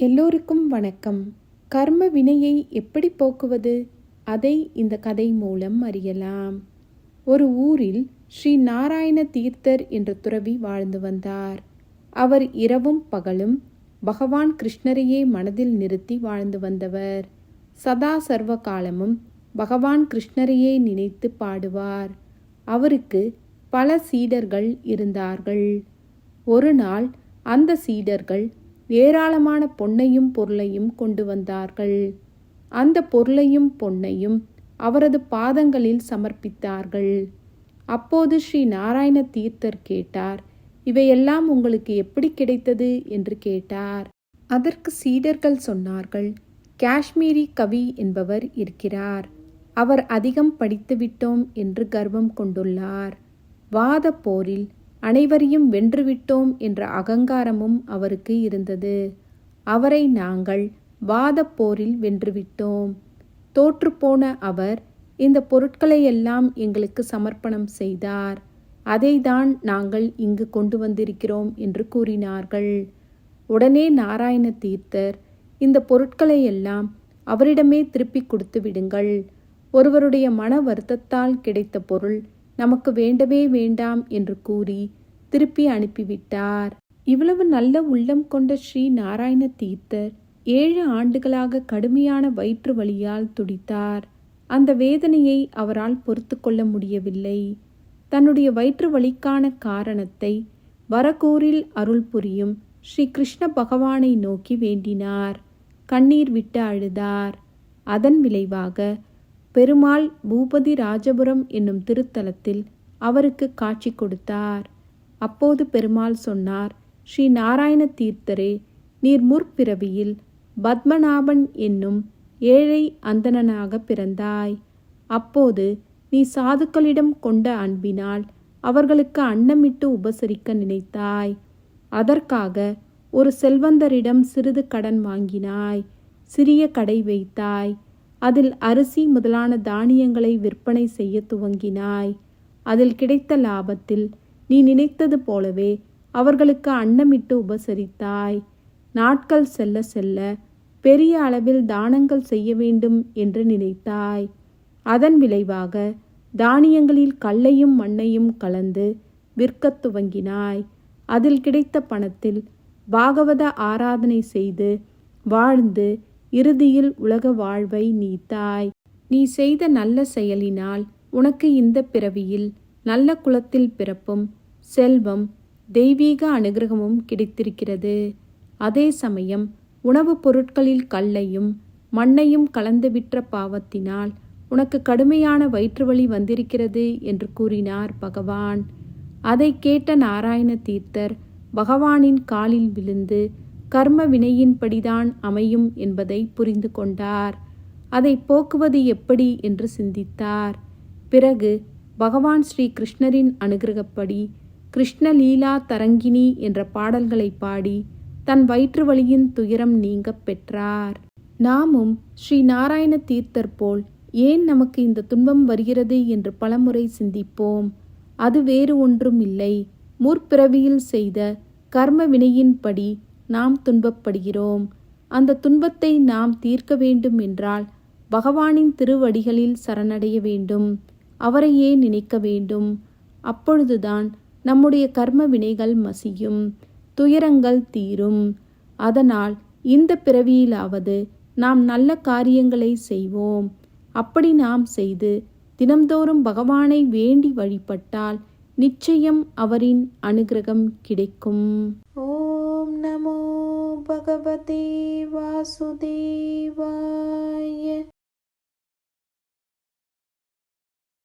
எல்லோருக்கும் வணக்கம். கர்ம வினையை எப்படி போக்குவது? அதை இந்த கதை மூலம் அறியலாம். ஒரு ஊரில் ஸ்ரீ நாராயண தீர்த்தர் என்ற துறவி வாழ்ந்து வந்தார். அவர் இரவும் பகலும் பகவான் கிருஷ்ணரையே மனதில் நிறுத்தி வாழ்ந்து வந்தவர். சதா சர்வ காலமும் பகவான் கிருஷ்ணரையே நினைத்து பாடுவார். அவருக்கு பல சீடர்கள் இருந்தார்கள். ஒரு நாள் அந்த சீடர்கள் ஏராளமான பொன்னையும் பொருளையும் கொண்டு வந்தார்கள். அந்த பொருளையும் பொன்னையும் அவரது பாதங்களில் சமர்ப்பித்தார்கள். அப்போது ஸ்ரீ நாராயண தீர்த்தர் கேட்டார் இவையெல்லாம் உங்களுக்கு எப்படி கிடைத்தது? என்று கேட்டார். அதற்கு சீடர்கள் சொன்னார்கள் காஷ்மீரி கவி என்பவர் இருக்கிறார். அவர் அதிகம் படித்துவிட்டோம் என்று கர்வம் கொண்டுள்ளார். வாத போரில் அனைவரையும் வென்றுவிட்டோம் என்ற அகங்காரமும் அவருக்கு இருந்தது. அவரை நாங்கள் வாதப்போரில் வென்றுவிட்டோம். தோற்றுப்போன அவர் இந்த பொருட்களையெல்லாம் எங்களுக்கு சமர்ப்பணம் செய்தார். அதைதான் நாங்கள் இங்கு கொண்டு வந்திருக்கிறோம் என்று கூறினார்கள். உடனே நாராயண தீர்த்தர் இந்த பொருட்களையெல்லாம் அவரிடமே திருப்பிக் கொடுத்து விடுங்கள். ஒருவருடைய மன வருத்தத்தால் கிடைத்த பொருள் நமக்கு வேண்டவே வேண்டாம் என்று கூறி திருப்பி அனுப்பிவிட்டார். இவ்வளவு நல்ல உள்ளம் கொண்ட ஸ்ரீ நாராயண தீர்த்தர் ஏழு ஆண்டுகளாக கடுமையான வயிற்று வலியால் துடித்தார். அந்த வேதனையை அவரால் பொறுத்து கொள்ள முடியவில்லை. தன்னுடைய வயிற்று வலிக்கான காரணத்தை வரகூரில் அருள் புரியும் ஸ்ரீ கிருஷ்ண பகவானை நோக்கி வேண்டினார். கண்ணீர் விட்டு அழுதார். அதன் விளைவாக பெருமாள் பூபதி ராஜபுரம் என்னும் திருத்தலத்தில் அவருக்கு காட்சி கொடுத்தார். அப்போது பெருமாள் சொன்னார் ஸ்ரீ நாராயண தீர்த்தரே நீர் முற்பிறவியில் பத்மநாபன் என்னும் ஏழை அந்தணனாக பிறந்தாய். அப்போது நீ சாதுக்களிடம் கொண்ட அன்பினால் அவர்களுக்கு அன்னமிட்டு உபசரிக்க நினைத்தாய். அதற்காக ஒரு செல்வந்தரிடம் சிறிது கடன் வாங்கினாய் சிறிய கடை வைத்தாய். அதில் அரிசி முதலான தானியங்களை விற்பனை செய்ய துவங்கினாய். அதில் கிடைத்த லாபத்தில் நீ நினைத்தது போலவே அவர்களுக்கு அன்னமிட்டு உபசரித்தாய். நாட்கள் செல்ல செல்ல பெரிய அளவில் தானங்கள் செய்ய வேண்டும் என்று நினைத்தாய். அதன் விளைவாக தானியங்களில் கல்லையும் மண்ணையும் கலந்து விற்கத் துவங்கினாய். அதில் கிடைத்த பணத்தில் பாகவத ஆராதனை செய்து வாழ்ந்து இறுதியில் உலக வாழ்வை நீ தாய் நீ செய்த நல்ல செயலினால் உனக்கு இந்த பிறவியில் நல்ல குலத்தில் பிறப்பும் செல்வம் தெய்வீக அனுகிரகமும் கிடைத்திருக்கிறது. அதே சமயம் உணவுப் பொருட்களில் கல்லையும் மண்ணையும் கலந்து விற்ற பாவத்தினால் உனக்கு கடுமையான வயிற்றுவலி வந்திருக்கிறது என்று கூறினார் பகவான். அதை கேட்ட நாராயண தீர்த்தர் பகவானின் காலில் விழுந்து கர்ம வினையின்படிதான் அமையும் என்பதை புரிந்து கொண்டார் அதை போக்குவது எப்படி என்று சிந்தித்தார். பிறகு பகவான் ஸ்ரீ கிருஷ்ணரின் அனுகிரகப்படி கிருஷ்ணலீலா தரங்கினி என்ற பாடல்களை பாடி தன் வயிற்று வழியின் துயரம் நீங்கப் பெற்றார். நாமும் ஸ்ரீ நாராயண தீர்த்தர் போல் ஏன் நமக்கு இந்த துன்பம் வருகிறது என்று பலமுறை சிந்திப்போம். அது வேறு ஒன்றும் இல்லை. முற்பிறவியில் செய்த கர்ம வினையின்படி நாம் துன்பப்படுகிறோம். அந்த துன்பத்தை நாம் தீர்க்க வேண்டும் என்றால் பகவானின் திருவடிகளில் சரணடைய வேண்டும். அவரையே நினைக்க வேண்டும். அப்பொழுதுதான் நம்முடைய கர்ம வினைகள் மசியும். துயரங்கள் தீரும். அதனால் இந்த பிறவியிலாவது நாம் நல்ல காரியங்களை செய்வோம். அப்படி நாம் செய்து தினம்தோறும் பகவானை வேண்டி வழிபட்டால் நிச்சயம் அவரின் அனுகிரகம் கிடைக்கும். ஓ நமோ பகவதே வாசுதேவாய